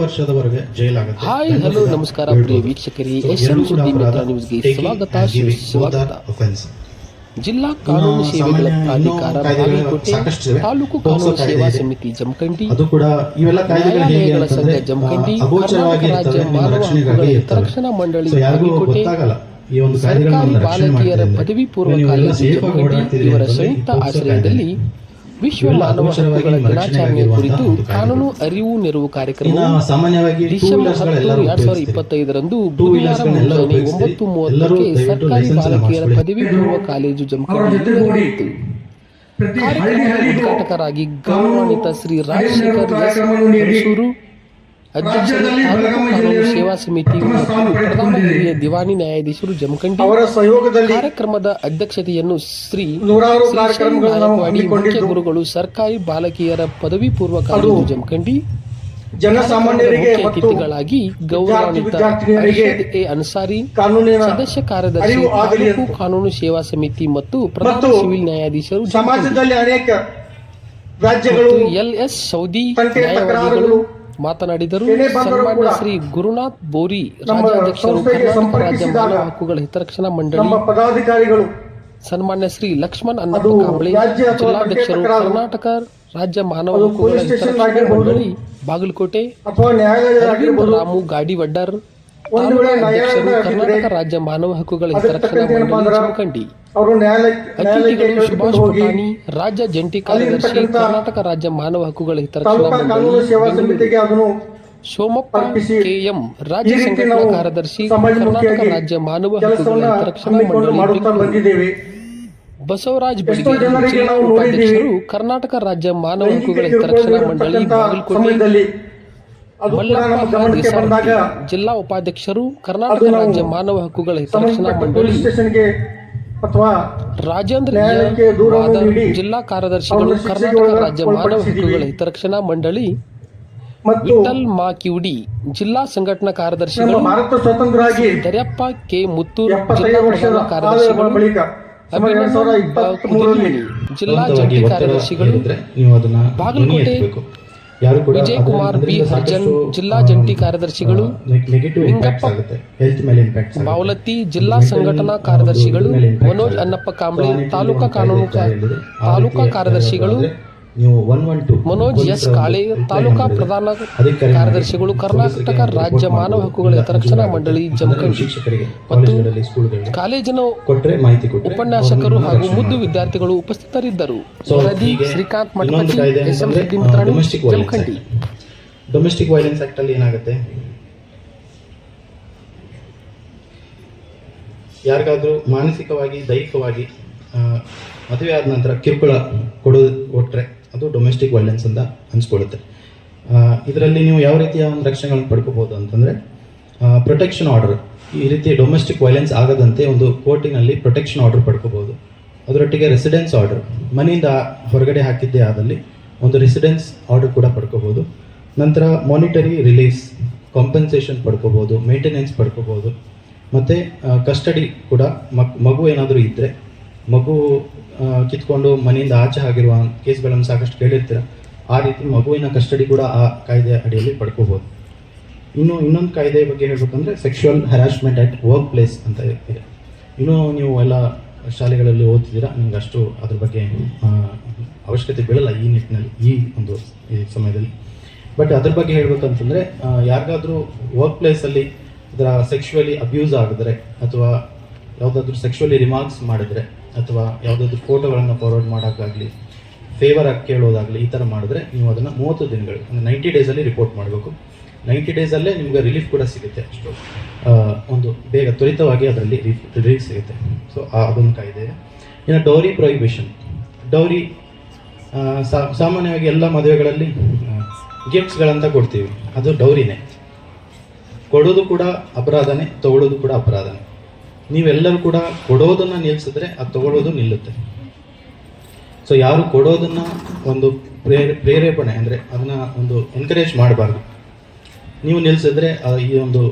ವರ್ಷದವರೆಗೆ ಜೈಲಾಗುತ್ತೆ. Hi hello ನಮಸ್ಕಾರ ಪ್ರಿಯ ವೀಕ್ಷಕರಿ S ಸುದ್ದಿ ಮಿತ್ರ ನ್ಯೂಸ್ಗೆ ಸ್ವಾಗತ ಸುಸ್ವಾಗತ. ಜಿಲ್ಲಾ ಕಾನೂನು ಸೇವೆಗಳ ಪ್ರಾಧಿಕಾರ ಬಾಗಲಕೋಟೆ. ತಾಲೂಕು ಕಾನೂನು ಸೇವಾ ಸಮಿತಿ ಜಮಖಂಡಿ ನ್ಯಾಯಾಲಯಗಳ ಸಂಘ ಜಮಖಂಡಿ ಕರ್ನಾಟಕ ರಾಜ್ಯ ಮಾನವ ಹಕ್ಕುಗಳ ಹಿತರಕ್ಷಣಾ ಮಂಡಳಿ ಬಾಗಲಕೋಟೆ ಸರ್ಕಾರಿ ಬಾಲಕಿಯರ ಪದವಿ ಪೂರ್ವ ಕಾಲೇಜು ಜಮಖಂಡಿ ಇವರ ಸಂಯುಕ್ತ ಆಶ್ರಯದಲ್ಲಿ ವಿಶ್ವ ಮಾನವ ಹಕ್ಕುಗಳ ನಿಮ್ಮ ದಿನಾಚರಣೆ ಕುರಿತು ಕಾನೂನು ಅರಿವು ನೆರವು ಕಾರ್ಯಕ್ರಮ ಸಾಮಾನ್ಯವಾಗಿ ಡಿಸೆಂಬರ್ ಹತ್ತು ಎರಡ್ ಸಾವಿರದ ಇಪ್ಪತ್ತೈದರಂದು ಬುಧವಾರ ಮುಂಜಾನೆ ಒಂಬತ್ತು ಮೂವತ್ತಕ್ಕೆ ಸರ್ಕಾರಿ ಬಾಲಕಿಯರ. ಪದವಿ ಪೂರ್ವ ಕಾಲೇಜು ಜಮಖಂಡಿ ನಡೆಯಿತು ಕಾರ್ಯಕ್ರಮದ ಉದ್ಘಾಟಕರಾಗಿ ಗೌರವಾನ್ವಿತ ಶ್ರೀ ರಾಜಶೇಖರ್ ಎಸ್ ಅಧ್ಯಕ್ಷರು ಕಾನೂನು ಸೇವಾ ಸಮಿತಿ ಹಿರಿಯ ದಿವಾನಿ ನ್ಯಾಯಾಧೀಶರು ಜಮಖಂಡಿ ಅವರ ಸಹಯೋಗದಲ್ಲಿ ಕಾರ್ಯಕ್ರಮದ ಅಧ್ಯಕ್ಷತೆಯನ್ನು ಶ್ರೀ ನೂರಾರು ಕಾರ್ಯಕ್ರಮಗಳನ್ನು ಮುಖ್ಯ ಗುರುಗಳು ಸರ್ಕಾರಿ ಬಾಲಕಿಯರ ಪದವಿ ಪೂರ್ವ ಕಾಲೇಜು ಜಮಖಂಡಿ ಜನಸಾಮಾನ್ಯರಿಗೆ ಅತಿಥಿಗಳಾಗಿ ಗೌರವಾನ್ವಿತ ಎ ಅನ್ಸಾರಿ ಸದಸ್ಯ ಕಾರ್ಯದರ್ಶಿ ತಾಲೂಕು ಕಾನೂನು ಸೇವಾ ಸಮಿತಿ ಮತ್ತು ಪ್ರಧಾನ ಸಿವಿಲ್ ನ್ಯಾಯಾಧೀಶರು ಸಮಾಜದಲ್ಲಿ ಅನೇಕ ರಾಜ್ಯಗಳು ಎಲ್ ಎಸ್ ಸೌದಿ ನ್ಯಾಯವಾದಿಗಳು ಮಾತನಾಡಿದರು ಸನ್ಮಾನ್ಯ ಶ್ರೀ ಗುರುನಾಥ್ ಬೋರಿ ರಾಜ್ಯಾಧ್ಯಕ್ಷರು ಕರ್ನಾಟಕ ರಾಜ್ಯ ಮಾನವ ಹಕ್ಕುಗಳ ಹಿತರಕ್ಷಣಾ ಮಂಡಳಿ ಪದಾಧಿಕಾರಿಗಳು ಸನ್ಮಾನ್ಯ ಶ್ರೀ ಲಕ್ಷ್ಮಣ್ ಅನ್ನಪ್ಪ ಕಾಂಬಳಿ ಜಿಲ್ಲಾಧ್ಯಕ್ಷರು ಕರ್ನಾಟಕ ರಾಜ್ಯ ಮಾನವ ಹಕ್ಕುಗಳ ಹಿತರಕ್ಷಣಾ ಮಂಡಳಿ ಬಾಗಲಕೋಟೆ ರಾಮು ಗಾಡಿ ವಡ್ಡರ್ ಕರ್ನಾಟಕ ರಾಜ್ಯ ಮಾನವ ಹಕ್ಕುಗಳ ಹಿತರಕ್ಷಣಾ ಮಂಡಳಿ ಜಮಖಂಡಿ ಅವರು ನ್ಯಾಯಾಲಯ ನ್ಯಾಯಾಲಯಕ್ಕೆ ಸುಭಾಷ್ ಪುಟಾಣಿ ರಾಜ್ಯ ಜಂಟಿ ಕಾರ್ಯದರ್ಶಿ ಕರ್ನಾಟಕ ರಾಜ್ಯ ಮಾನವ ಹಕ್ಕುಗಳ ಹಿತರಕ್ಷಣಾ ಸೋಮಪ್ಪ ಕೆಎಂ ರಾಜ್ಯ ಸಂಘಟನಾ ಕಾರ್ಯದರ್ಶಿ ಕರ್ನಾಟಕ ರಾಜ್ಯ ಮಾನವ ಹಕ್ಕುಗಳ ಹಿತರಕ್ಷಣಾ ಮಂಡಳಿ ಬಸವರಾಜ್ ಬೆಳಗೇರಿ ಜಿಲ್ಲಾ ಉಪಾಧ್ಯಕ್ಷರು ಕರ್ನಾಟಕ ರಾಜ್ಯ ಮಾನವ ಹಕ್ಕುಗಳ ಹಿತರಕ್ಷಣಾ ಮಂಡಳಿ ಬಾಗಲಕೋಟೆ ಮಲ್ಲಪ್ಪ ಜಿಲ್ಲಾ ಉಪಾಧ್ಯಕ್ಷರು ಕರ್ನಾಟಕ ರಾಜ್ಯ ಮಾನವ ಹಕ್ಕುಗಳ ಹಿತರಕ್ಷಣಾ ಮಂಡಳಿ. ಅಥವಾ ರಾಜೇಂದ್ರ ಜಿಲ್ಲಾ ಕಾರ್ಯದರ್ಶಿಗಳು ಕರ್ನಾಟಕ ರಾಜ್ಯ ಮಾನವ. ಹಕ್ಕುಗಳ ಹಿತರಕ್ಷಣಾ ಮಂಡಳಿ ಮತ್ತು ವಿಠಲ್ ಮಾ ಕಿವುಡಿ ಜಿಲ್ಲಾ ಸಂಘಟನಾ ಕಾರ್ಯದರ್ಶಿ ಕಾರ್ಯದರ್ಶಿಗಳು ಭಾರತ ಸ್ವತಂತ್ರವಾಗಿ ದರ್ಯಪ್ಪ ಕೆ ಮುತ್ತೂರ್ ಜಿಲ್ಲಾ ಕಾರ್ಯದರ್ಶಿಗಳು ಜಿಲ್ಲಾ ಜಂಟಿ ಕಾರ್ಯದರ್ಶಿಗಳು ನೀವು ಅದನ್ನ ಬಾಗಲಕೋಟೆ ವಿಜಯ್ ಕುಮಾರ್ ಬಿ ಹರ್ಜನ್ ಜಿಲ್ಲಾ ಜಂಟಿ ಕಾರ್ಯದರ್ಶಿಗಳು. ಬಾವಲತ್ತಿ ಜಿಲ್ಲಾ ಸಂಘಟನಾ ಕಾರ್ಯದರ್ಶಿಗಳು ಮನೋಜ್ ಅನ್ನಪ್ಪ ಕಾಂಬ್ಳೆ ತಾಲೂಕಾ ಕಾನೂನು ತಾಲೂಕಾ ಕಾರ್ಯದರ್ಶಿಗಳು ನೀವು one one two Manoj S Kale taluka ಪ್ರಧಾನ ಕಾರ್ಯದರ್ಶಿಗಳು ಕರ್ನಾಟಕ ರಾಜ್ಯ ಮಾನವ ಹಕ್ಕುಗಳ ಹಿತರಕ್ಷಣಾ ಮಂಡಳಿ ಜಮಖಂಡಿ ಶಿಕ್ಷಕರಿಗೆ ಮತ್ತು ಕಾಲೇಜಿನ ಕೊಟ್ರೆ ಮಾಹಿತಿ ಉಪನ್ಯಾಸಕರು ಹಾಗೂ ಮುದ್ದು ವಿದ್ಯಾರ್ಥಿಗಳು ಉಪಸ್ಥಿತರಿದ್ದರು. Srikanth Mathapati S M Jamkhandi domestic violence act. ಅಲ್ಲಿ ಏನಾಗುತ್ತೆ? ಯಾರಿಗಾದ್ರೂ ಮಾನಸಿಕವಾಗಿ ದೈಹಿಕವಾಗಿ ಮದುವೆ ಆದ ನಂತರ ಕಿರುಕುಳ ಕೊಡೋದು ಕೊಟ್ರೆ ಅದು ಡೊಮೆಸ್ಟಿಕ್ ವೈಲೆನ್ಸ್ ಅಂತ ಅನ್ಸ್ಕೊಳ್ಳುತ್ತೆ ಇದರಲ್ಲಿ ನೀವು ಯಾವ ರೀತಿಯ ಒಂದು ರಕ್ಷಣೆಗಳನ್ನು ಪಡ್ಕೋಬಹುದು ಅಂತಂದ್ರೆ ಪ್ರೊಟೆಕ್ಷನ್ ಆರ್ಡರ್ ಈ ರೀತಿ ಡೊಮೆಸ್ಟಿಕ್ ವೈಲೆನ್ಸ್ ಆಗದಂತೆ ಒಂದು ಕೋರ್ಟಿನಲ್ಲಿ ಪ್ರೊಟೆಕ್ಷನ್ ಆರ್ಡರ್ ಪಡ್ಕೋಬಹುದು. ಅದರೊಟ್ಟಿಗೆ ರೆಸಿಡೆನ್ಸ್ ಆರ್ಡರ್ ಮನೆಯಿಂದ ಹೊರಗಡೆ ಹಾಕಿದ್ದೇ ಆದಲ್ಲಿ ಒಂದು ರೆಸಿಡೆನ್ಸ್ ಆರ್ಡರ್ ಕೂಡ ಪಡ್ಕೋಬಹುದು. ನಂತರ ಮಾನಿಟರಿ ರಿಲೀಸ್ ಕಾಂಪನ್ಸೇಷನ್ ಪಡ್ಕೋಬಹುದು ಮೇಂಟೆನೆನ್ಸ್ ಪಡ್ಕೋಬಹುದು. ಮತ್ತು ಕಸ್ಟಡಿ ಕೂಡ ಮಗು ಏನಾದರೂ ಇದ್ದರೆ ಮಗು ಕಿತ್ಕೊಂಡು ಮನೆಯಿಂದ ಆಚೆ ಆಗಿರುವ ಕೇಸ್ಗಳನ್ನು ಸಾಕಷ್ಟು ಕೇಳಿರ್ತೀರ. ಆ ರೀತಿ ಮಗುವಿನ ಕಸ್ಟಡಿ ಕೂಡ ಆ ಕಾಯ್ದೆ ಅಡಿಯಲ್ಲಿ ಪಡ್ಕೋಬಹುದು ಇನ್ನು ಇನ್ನೊಂದು ಕಾಯ್ದೆ ಬಗ್ಗೆ ಹೇಳ್ಬೇಕಂದ್ರೆ sexual harassment at workplace ಅಂತ ಇದೆ. ಇನ್ನು ನೀವು ಎಲ್ಲ ಶಾಲೆಗಳಲ್ಲಿ ಓದ್ತಿದ್ದೀರಾ, ನಿಮ್ಗೆ ಅಷ್ಟು ಅದ್ರ ಬಗ್ಗೆ ಅವಶ್ಯಕತೆ ಬೀಳಲ್ಲ ಈ ನಿಟ್ಟಿನಲ್ಲಿ, ಈ ಒಂದು, ಈ ಸಮಯದಲ್ಲಿ. ಬಟ್ ಅದ್ರ ಬಗ್ಗೆ ಹೇಳ್ಬೇಕಂತಂದ್ರೆ ಯಾರಿಗಾದ್ರೂ ವರ್ಕ್ ಪ್ಲೇಸಲ್ಲಿ ಇದರ ಸೆಕ್ಷುವಲಿ ಅಬ್ಯೂಸ್ ಆಗಿದ್ರೆ ಅಥವಾ ಯಾವುದಾದ್ರೂ ಸೆಕ್ಷುವಲಿ ರಿಮಾರ್ಕ್ಸ್ ಮಾಡಿದ್ರೆ ಅಥವಾ ಯಾವುದಾದ್ರು ಫೋಟೋಗಳನ್ನು ಫಾರ್ವರ್ಡ್ ಮಾಡೋಕ್ಕಾಗಲಿ ಫೇವರ್ ಆಗಿ ಕೇಳೋದಾಗಲಿ ಈ ಥರ ಮಾಡಿದ್ರೆ ನೀವು ಅದನ್ನು ಮೂವತ್ತು ದಿನಗಳು, ಅಂದರೆ ನೈಂಟಿ ಡೇಸಲ್ಲಿ ರಿಪೋರ್ಟ್ ಮಾಡಬೇಕು. ನೈಂಟಿ ಡೇಸಲ್ಲೇ ನಿಮ್ಗೆ ರಿಲೀಫ್ ಕೂಡ ಸಿಗುತ್ತೆ ಅಷ್ಟು. ಒಂದು ಬೇಗ ತ್ವರಿತವಾಗಿ ಅದರಲ್ಲಿ ರಿಲೀಫ್ ಸಿಗುತ್ತೆ. ಸೊ ಅದೊಂದು ಕಾಯ್ದೆ. ಇನ್ನು ಡೌರಿ ಪ್ರೊಹಿಬಿಷನ್ ಡೌರಿ ಸಾಮಾನ್ಯವಾಗಿ ಎಲ್ಲ ಮದುವೆಗಳಲ್ಲಿ ಗಿಫ್ಟ್ಸ್ಗಳಂತ ಕೊಡ್ತೀವಿ. ಅದು ಡೌರಿನೇ ಕೊಡೋದು ಕೂಡ ಅಪರಾಧನೇ, ತಗೊಳ್ಳೋದು ಕೂಡ ಅಪರಾಧನೇ. ನೀವೆಲ್ಲರೂ ಕೂಡ ಕೊಡೋದನ್ನ ನಿಲ್ಲಿಸಿದ್ರೆ ಅದು ತಗೊಳ್ಳೋದು ನಿಲ್ಲುತ್ತೆ. ಸೊ ಯಾರು ಕೊಡೋದನ್ನ ಒಂದು ಪ್ರೇರ, ಪ್ರೇರೇಪಣೆ ಅಂದರೆ ಅದನ್ನ ಒಂದು ಎನ್ಕರೇಜ್ ಮಾಡಬಾರ್ದು. ನೀವು ನಿಲ್ಲಿಸಿದ್ರೆ ಈ ಒಂದು